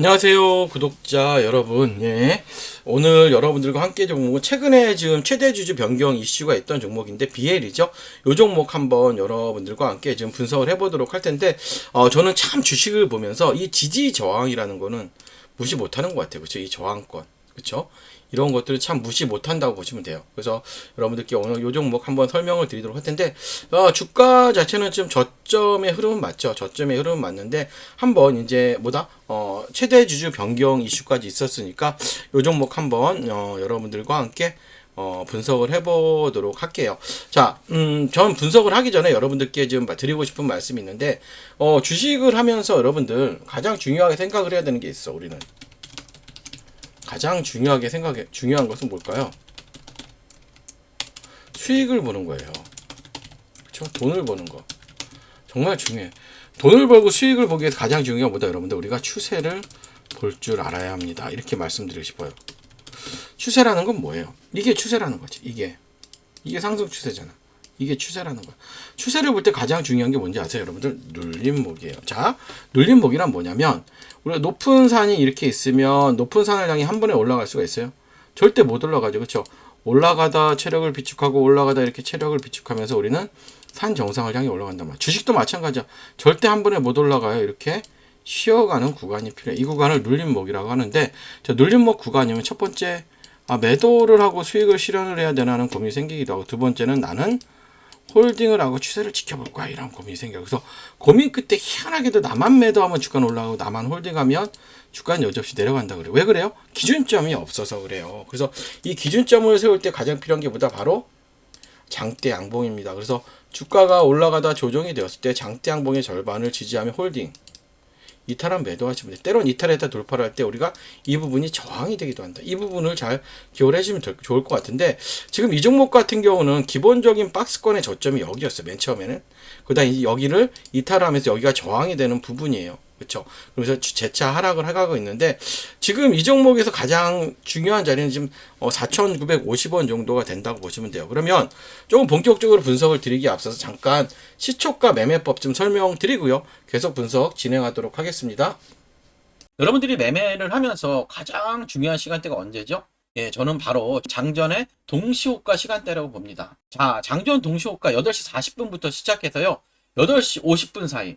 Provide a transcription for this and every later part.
안녕하세요, 구독자 여러분. 예. 오늘 여러분들과 함께 종목은 최근에 지금 최대 주주 변경 이슈가 있던 종목인데 BL이죠. 요 종목 한번 여러분들과 함께 지금 분석을 해보도록 할 텐데, 어, 저는 참 주식을 보면서 이 지지 저항이라는 거는 무시 못하는 것 같아요. 그렇죠? 이 저항권. 그렇죠? 이런 것들을 참 무시 못한다고 보시면 돼요. 그래서 여러분들께 오늘 요 종목 한번 설명을 드리도록 할 텐데 어, 주가 자체는 좀 저점의 흐름은 맞죠. 저점의 흐름은 맞는데 한번 이제 뭐다 어, 최대 주주 변경 이슈까지 있었으니까 요 종목 한번 어, 여러분들과 함께 어, 분석을 해보도록 할게요. 자, 음, 전 분석을 하기 전에 여러분들께 지금 드리고 싶은 말씀이 있는데, 어, 주식을 하면서 여러분들 가장 중요하게 생각을 해야 되는 게 있어, 우리는. 가장 중요하게 생각해 중요한 것은 뭘까요? 수익을 보는 거예요. 그렇죠? 돈을 버는 거 정말 중요해. 돈을 벌고 수익을 보기 위해서 가장 중요한 게 뭐다, 여러분들? 우리가 추세를 볼 줄 알아야 합니다. 이렇게 말씀드리고 싶어요. 추세라는 건 뭐예요? 이게 추세라는 거지. 이게 이게 상승 추세잖아. 이게 추세라는 거야. 추세를 볼 때 가장 중요한 게 뭔지 아세요, 여러분들? 눌림목이에요. 자, 눌림목이란 뭐냐면 우리가 높은 산이 이렇게 있으면 높은 산을 향해 한 번에 올라갈 수가 있어요. 절대 못 올라가죠, 그렇죠? 올라가다 체력을 비축하고 올라가다 이렇게 체력을 비축하면서 우리는 산 정상을 향해 올라간단 말이야. 주식도 마찬가지야. 절대 한 번에 못 올라가요. 이렇게 쉬어가는 구간이 필요해. 이 구간을 눌림목이라고 하는데, 저 눌림목 구간이면 첫 번째 아, 매도를 하고 수익을 실현을 해야 되나는 고민이 생기기도 하고 두 번째는 나는 홀딩을 하고 추세를 지켜볼 거야 이런 고민이 생겨요. 그래서 고민 끝에 희한하게도 나만 매도하면 주가는 올라가고 나만 홀딩하면 주가는 여지없이 내려간다 그래요. 왜 그래요? 기준점이 없어서 그래요. 그래서 이 기준점을 세울 때 가장 필요한 게 뭐다? 바로 장대 양봉입니다. 그래서 주가가 올라가다 조정이 되었을 때 장대 양봉의 절반을 지지하면 홀딩 이탈한 매도하시면 돼요. 때론 이탈했다 돌파를 할 때 우리가 이 부분이 저항이 되기도 한다. 이 부분을 잘 기억을 해주면 될- 좋을 것 같은데 지금 이 종목 같은 경우는 기본적인 박스권의 저점이 여기였어요. 맨 처음에는. 그다음 여기를 이탈하면서 여기가 저항이 되는 부분이에요. 그렇죠. 그래서 주- 재차 하락을 해가고 있는데 지금 이 종목에서 가장 중요한 자리는 지금 어, 4,950원 정도가 된다고 보시면 돼요. 그러면 조금 본격적으로 분석을 드리기 앞서서 잠깐 시초가 매매법 좀 설명드리고요. 계속 분석 진행하도록 하겠습니다. 여러분들이 매매를 하면서 가장 중요한 시간대가 언제죠? 예, 저는 바로 장전의 동시호가 시간대라고 봅니다. 자, 장전 동시호가 8시 40분부터 시작해서요. 8시 50분 사이.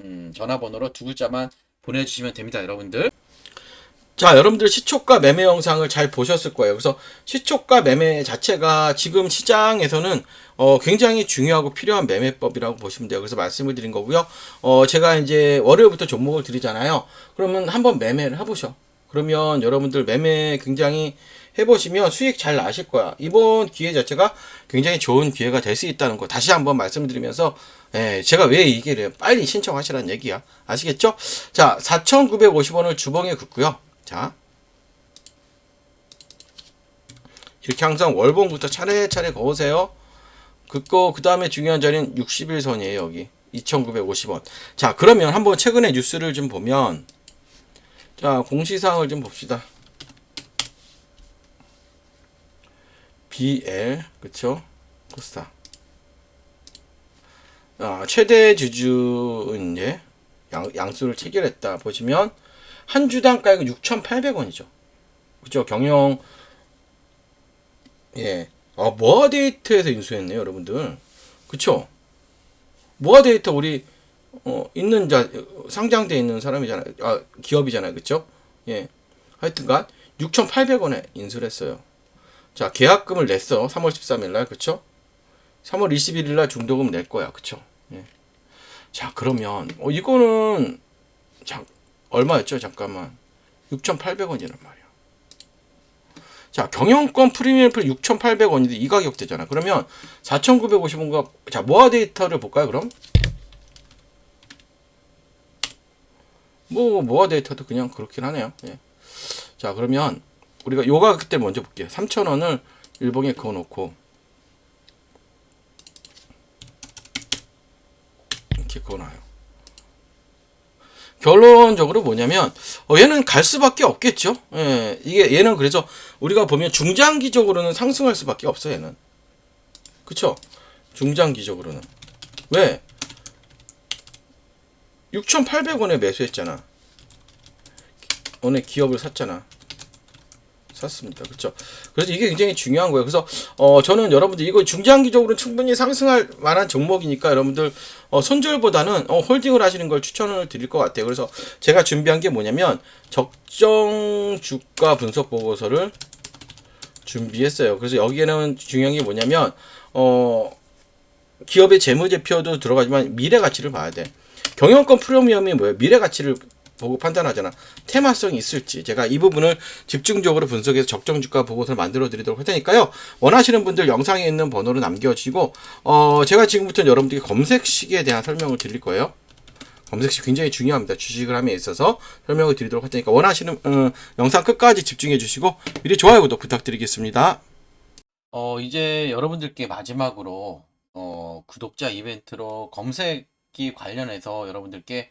음, 전화번호로 두 글자만 보내주시면 됩니다, 여러분들. 자, 여러분들 시초가 매매 영상을 잘 보셨을 거예요. 그래서 시초가 매매 자체가 지금 시장에서는 어, 굉장히 중요하고 필요한 매매법이라고 보시면 돼요. 그래서 말씀을 드린 거고요. 어, 제가 이제 월요일부터 종목을 드리잖아요. 그러면 한번 매매를 해보셔. 그러면 여러분들 매매 굉장히 해보시면 수익 잘 나실 거야. 이번 기회 자체가 굉장히 좋은 기회가 될 수 있다는 거 다시 한번 말씀드리면서 예, 제가 왜 얘기를 해요? 빨리 신청하시라는 얘기야. 아시겠죠? 자, 4,950원을 주봉에 긋고요. 자. 이렇게 항상 월봉부터 차례차례 거으세요. 긋고 그 다음에 중요한 자리는 61선이에요. 여기 2,950원. 자, 그러면 한번 최근에 뉴스를 좀 보면 자, 공시사항을 좀 봅시다. BL 그쵸? 코스타. 아, 최대 주주 이제 양, 양수를 체결했다 보시면 한 주당 가격은 6,800원이죠. 그죠? 경영 예. 아, 모아 데이터에서 인수했네요, 여러분들. 그쵸? 모아 데이터 우리 어, 있는 자 상장돼 있는 사람이잖아요. 아, 기업이잖아요. 그쵸? 예. 하여튼간 6,800원에 인수를 했어요. 자, 계약금을 냈어. 3월 13일 날. 그쵸? 3월 21일 날 중도금 낼 거야. 그쵸? 예. 자, 그러면 어, 이거는 자, 얼마였죠? 잠깐만. 6,800원이란 말이야. 자, 경영권 프리미엄 풀 6,800원인데 이 가격대잖아. 그러면 4,950원과 자, 모아 데이터를 볼까요, 그럼? 뭐 모아 데이터도 그냥 그렇긴 하네요. 예. 자, 그러면 우리가 요 가격대 먼저 볼게요. 3,000원을 일봉에 그어 놓고 이렇게 그어 놔요. 결론적으로 뭐냐면 어, 얘는 갈 수밖에 없겠죠. 예, 이게 얘는 그래서 우리가 보면 중장기적으로는 상승할 수밖에 없어 얘는. 그쵸? 중장기적으로는 왜? 6,800원에 매수했잖아. 오늘 기업을 샀잖아. 샀습니다. 그렇죠? 그래서 이게 굉장히 중요한 거예요. 그래서 어 저는 여러분들 이거 중장기적으로 충분히 상승할 만한 종목이니까 여러분들 어 손절보다는 어 홀딩을 하시는 걸 추천을 드릴 것 같아요. 그래서 제가 준비한 게 뭐냐면 적정 주가 분석 보고서를 준비했어요. 그래서 여기에는 중요한 게 뭐냐면 어 기업의 재무제표도 들어가지만 미래 가치를 봐야 돼. 경영권 프리미엄이 뭐예요? 미래 가치를 보고 판단하잖아. 테마성이 있을지 제가 이 부분을 집중적으로 분석해서 적정 주가 보고서를 만들어 드리도록 할 테니까요. 원하시는 분들 영상에 있는 번호로 남겨주시고 어 제가 지금부터 여러분들께 검색식에 대한 설명을 드릴 거예요. 검색식 굉장히 중요합니다. 주식을 함에 있어서 설명을 드리도록 할 테니까 원하시는 어, 영상 끝까지 집중해 주시고 미리 좋아요 구독 부탁드리겠습니다. 어, 이제 여러분들께 마지막으로, 어, 구독자 이벤트로 검색기 관련해서 여러분들께